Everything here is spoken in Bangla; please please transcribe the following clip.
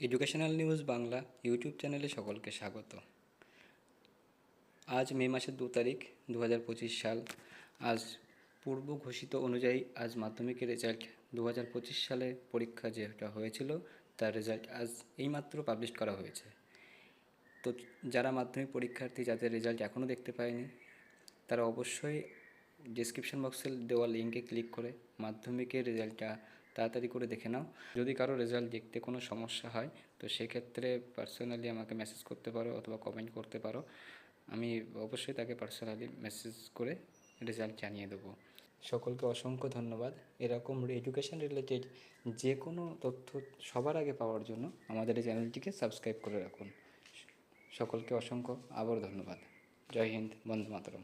এডুকেশনাল নিউজ বাংলা ইউটিউব চ্যানেলে সকলকে স্বাগত। আজ মে মাসের দু তারিখ দু হাজার পঁচিশ সাল। আজ পূর্ব ঘোষিত অনুযায়ী আজ মাধ্যমিকের রেজাল্ট দু হাজার পঁচিশ সালে পরীক্ষা যেটা হয়েছিল, তার রেজাল্ট আজ এইমাত্র পাবলিশ করা হয়েছে। তো যারা মাধ্যমিক পরীক্ষার্থী, যাদের রেজাল্ট এখনও দেখতে পায়নি তারা অবশ্যই ডিসক্রিপশন বক্সে দেওয়া লিঙ্কে ক্লিক করে মাধ্যমিকের রেজাল্টটা তাড়াতাড়ি করে দেখে নাও। যদি কারও রেজাল্ট দেখতে কোনো সমস্যা হয়, তো সেক্ষেত্রে পার্সোনালি আমাকে মেসেজ করতে পারো অথবা কমেন্ট করতে পারো। আমি অবশ্যই তাকে পার্সোনালি মেসেজ করে রেজাল্ট জানিয়ে দেবো। সকলকে অসংখ্য ধন্যবাদ। এরকম এডুকেশন রিলেটেড যে কোনো তথ্য সবার আগে পাওয়ার জন্য আমাদের এই চ্যানেলটিকে সাবস্ক্রাইব করে রাখুন। সকলকে অসংখ্য আবার ধন্যবাদ। জয় হিন্দ, বন্দে মাতরম।